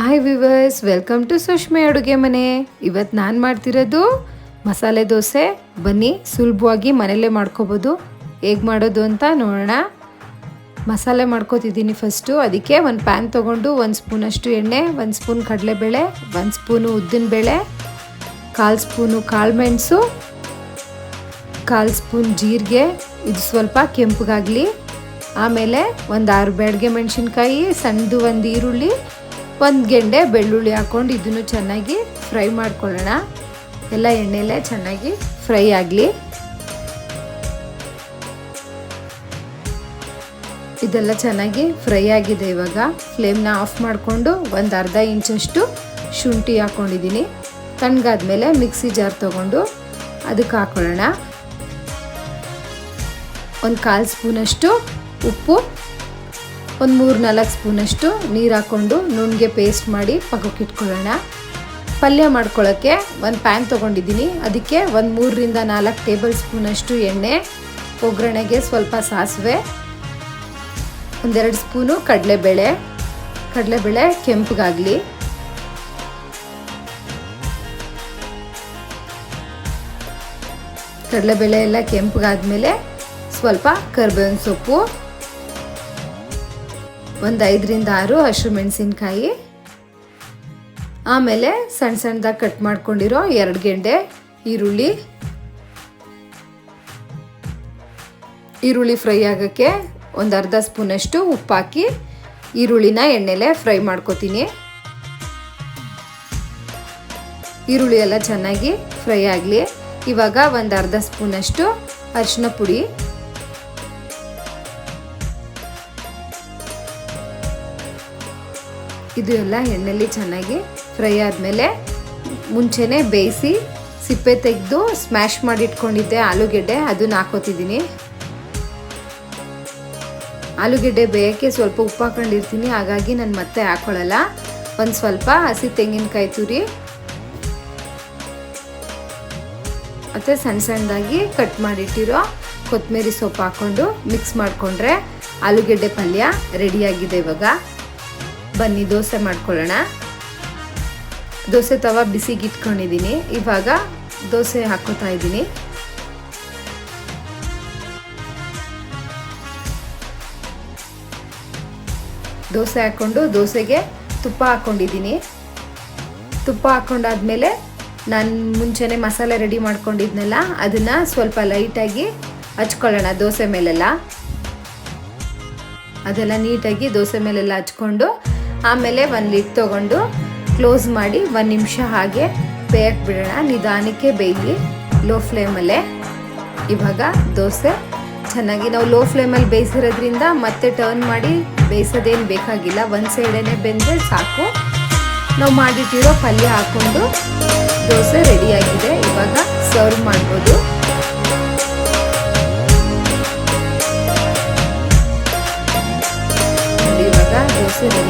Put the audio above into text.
Hi viewers welcome to Sushme ಅಡುಗೆ ಮನೆ ಇವತ್ತು ನಾನು ಮಾಡ್ತಿರೋದು ಮಸಾಲೆ ದೋಸೆ. ಬನ್ನಿ, ಸುಲಭವಾಗಿ ಮನೇಲೇ ಮಾಡ್ಕೋಬೋದು. ಹೇಗೆ ಮಾಡೋದು ಅಂತ ನೋಡೋಣ. ಮಸಾಲೆ ಮಾಡ್ಕೋತಿದ್ದೀನಿ ಫಸ್ಟು ಅದಕ್ಕೆ ಒಂದು ಪ್ಯಾನ್ ತೊಗೊಂಡು ಒಂದು ಸ್ಪೂನಷ್ಟು ಎಣ್ಣೆ, ಒಂದು ಸ್ಪೂನ್ ಕಡಲೆಬೇಳೆ, ಒಂದು ಸ್ಪೂನು ಉದ್ದಿನಬೇಳೆ ಕಾಲು ಸ್ಪೂನು ಕಾಳುಮೆಣಸು ಕಾಲು ಸ್ಪೂನ್ ಜೀರಿಗೆ, ಇದು ಸ್ವಲ್ಪ ಕೆಂಪಗಾಗಲಿ. ಆಮೇಲೆ ಒಂದು ಆರು ಬ್ಯಾಡ್ಗೆ ಮೆಣಸಿನ್ಕಾಯಿ, ಸಣ್ಣದು ಒಂದು ಈರುಳ್ಳಿ ಒಂದು ಗೆಂಡೆ ಬೆಳ್ಳುಳ್ಳಿ ಹಾಕ್ಕೊಂಡು ಇದನ್ನು ಚೆನ್ನಾಗಿ ಫ್ರೈ ಮಾಡ್ಕೊಳ್ಳೋಣ. ಎಲ್ಲ ಎಣ್ಣೆಲ್ಲೇ ಚೆನ್ನಾಗಿ ಫ್ರೈ ಆಗಲಿ. ಇದೆಲ್ಲ ಚೆನ್ನಾಗಿ ಫ್ರೈ ಆಗಿದೆ ಇವಾಗ. ಫ್ಲೇಮ್ನ ಆಫ್ ಮಾಡಿಕೊಂಡು ಒಂದು ಅರ್ಧ ಇಂಚಷ್ಟು ಶುಂಠಿ ಹಾಕ್ಕೊಂಡಿದ್ದೀನಿ ತಣ್ಣಗಾದ್ಮೇಲೆ ಮಿಕ್ಸಿ ಜಾರ್ ತೊಗೊಂಡು ಅದಕ್ಕೆ ಹಾಕೊಳ್ಳೋಣ. ಒಂದು ಕಾಲು ಸ್ಪೂನಷ್ಟು ಉಪ್ಪು. ಒಂದು ಮೂರು ನಾಲ್ಕು ಸ್ಪೂನಷ್ಟು ನೀರು ಹಾಕ್ಕೊಂಡು ನುಣ್ಣಗೆ ಪೇಸ್ಟ್ ಮಾಡಿ ಪಕ್ಕಕ್ಕೆ ಇಟ್ಕೊಳ್ಳೋಣ. ಪಲ್ಯ ಮಾಡ್ಕೊಳ್ಳೋಕ್ಕೆ ಒಂದು ಪ್ಯಾನ್ ತೊಗೊಂಡಿದ್ದೀನಿ. ಅದಕ್ಕೆ ಒಂದು ಮೂರರಿಂದ ನಾಲ್ಕು ಟೇಬಲ್ ಸ್ಪೂನಷ್ಟು ಎಣ್ಣೆ, ಒಗ್ಗರಣೆಗೆ ಸ್ವಲ್ಪ ಸಾಸಿವೆ, ಒಂದೆರಡು ಸ್ಪೂನು ಕಡಲೆಬೇಳೆ ಕಡಲೆಬೇಳೆ ಕೆಂಪಗಾಗಲಿ. ಕಡಲೆಬೇಳೆ ಎಲ್ಲ ಕೆಂಪಗಾದ್ಮೇಲೆ ಸ್ವಲ್ಪ ಕರ್ಬೇವಿನ ಸೊಪ್ಪು ಒಂದು ಐದರಿಂದ ಆರು ಹಸಿರು ಮೆಣಸಿನ್ಕಾಯಿ. ಆಮೇಲೆ ಸಣ್ಣ ಸಣ್ಣದಾಗಿ ಕಟ್ ಮಾಡ್ಕೊಂಡಿರೋ ಎರಡು ಗೆಂಡೆ, ಈರುಳ್ಳಿ. ಈರುಳ್ಳಿ ಫ್ರೈ ಆಗೋಕ್ಕೆ ಒಂದು ಅರ್ಧ ಸ್ಪೂನಷ್ಟು ಉಪ್ಪು ಹಾಕಿ ಈರುಳ್ಳಿನ ಎಣ್ಣೆಲೆ ಫ್ರೈ ಮಾಡ್ಕೋತೀನಿ. ಈರುಳ್ಳಿ ಎಲ್ಲ ಚೆನ್ನಾಗಿ ಫ್ರೈ ಆಗಲಿ. ಇವಾಗ ಒಂದು ಅರ್ಧ ಸ್ಪೂನಷ್ಟು ಅರಿಶಿನ ಪುಡಿ. ಇದು ಎಲ್ಲ ಎಣ್ಣೆಲಿ ಚೆನ್ನಾಗಿ ಫ್ರೈ ಆದಮೇಲೆ ಮುಂಚೆನೇ ಬೇಯಿಸಿ ಸಿಪ್ಪೆ ತೆಗೆದು ಸ್ಮ್ಯಾಶ್ ಮಾಡಿ ಇಟ್ಕೊಂಡಿದ್ದೆ ಆಲೂಗೆಡ್ಡೆ, ಅದನ್ನ ಹಾಕೋತಿದ್ದೀನಿ. ಆಲೂಗೆಡ್ಡೆ ಬೇಯೋಕ್ಕೆ ಸ್ವಲ್ಪ ಉಪ್ಪು ಹಾಕೊಂಡಿರ್ತೀನಿ, ಹಾಗಾಗಿ ನಾನು ಮತ್ತೆ ಹಾಕೊಳ್ಳಲ್ಲ. ಒಂದು ಸ್ವಲ್ಪ ಹಸಿ ತೆಂಗಿನಕಾಯಿ ತುರಿ, ಮತ್ತು ಸಣ್ಣ ಸಣ್ಣದಾಗಿ ಕಟ್ ಮಾಡಿಟ್ಟಿರೋ ಕೊತ್ತಂಬರಿ ಸೊಪ್ಪು ಹಾಕ್ಕೊಂಡು ಮಿಕ್ಸ್ ಮಾಡಿಕೊಂಡ್ರೆ ಆಲೂಗೆಡ್ಡೆ ಪಲ್ಯ ರೆಡಿಯಾಗಿದೆ ಇವಾಗ. ಬನ್ನಿ, ದೋಸೆ ಮಾಡ್ಕೊಳ್ಳೋಣ. ದೋಸೆ ತವ ಬಿಸಿಗೆ ಇಟ್ಕೊಂಡಿದ್ದೀನಿ ಇವಾಗ ದೋಸೆ ಹಾಕೋತಾ ಇದ್ದೀನಿ ದೋಸೆ ಹಾಕ್ಕೊಂಡು ದೋಸೆಗೆ ತುಪ್ಪ ಹಾಕ್ಕೊಂಡಿದ್ದೀನಿ ತುಪ್ಪ ಹಾಕ್ಕೊಂಡಾದ್ಮೇಲೆ ನಾನು ಮುಂಚೆನೆ ಮಸಾಲೆ ರೆಡಿ ಮಾಡ್ಕೊಂಡಿದ್ನಲ್ಲ, ಅದನ್ನು ಸ್ವಲ್ಪ ಲೈಟಾಗಿ ಹಚ್ಕೊಳ್ಳೋಣ ದೋಸೆ ಮೇಲೆಲ್ಲ. ಅದೆಲ್ಲ ನೀಟಾಗಿ ದೋಸೆ ಮೇಲೆಲ್ಲ ಹಚ್ಕೊಂಡು ಆಮೇಲೆ ಒಂದು ಲಿಡ್ ತೊಗೊಂಡು ಕ್ಲೋಸ್ ಮಾಡಿ ಒಂದು ನಿಮಿಷ ಹಾಗೆ ಬೇಯಕ್ಕೆ ಬಿಡೋಣ. ನಿಧಾನಕ್ಕೆ ಬೇಯಲಿ ಲೋ ಫ್ಲೇಮಲ್ಲೇ ಇವಾಗ ದೋಸೆ. ಚೆನ್ನಾಗಿ ನಾವು ಲೋ ಫ್ಲೇಮಲ್ಲಿ ಬೇಯಿಸಿರೋದ್ರಿಂದ ಮತ್ತೆ ಟರ್ನ್ ಮಾಡಿ ಬೇಯಿಸೋದೇನು ಬೇಕಾಗಿಲ್ಲ. ಒಂದು ಸೈಡೇ ಬೆಂದರೆ ಸಾಕು. ನಾವು ಮಾಡಿಟ್ಟಿರೋ ಪಲ್ಯ ಹಾಕ್ಕೊಂಡು ದೋಸೆ ರೆಡಿಯಾಗಿದೆ ಇವಾಗ ಸರ್ವ್ ಮಾಡ್ಬೋದು. ಇವಾಗ ದೋಸೆ ರೆಡಿಯಾಗಿದೆ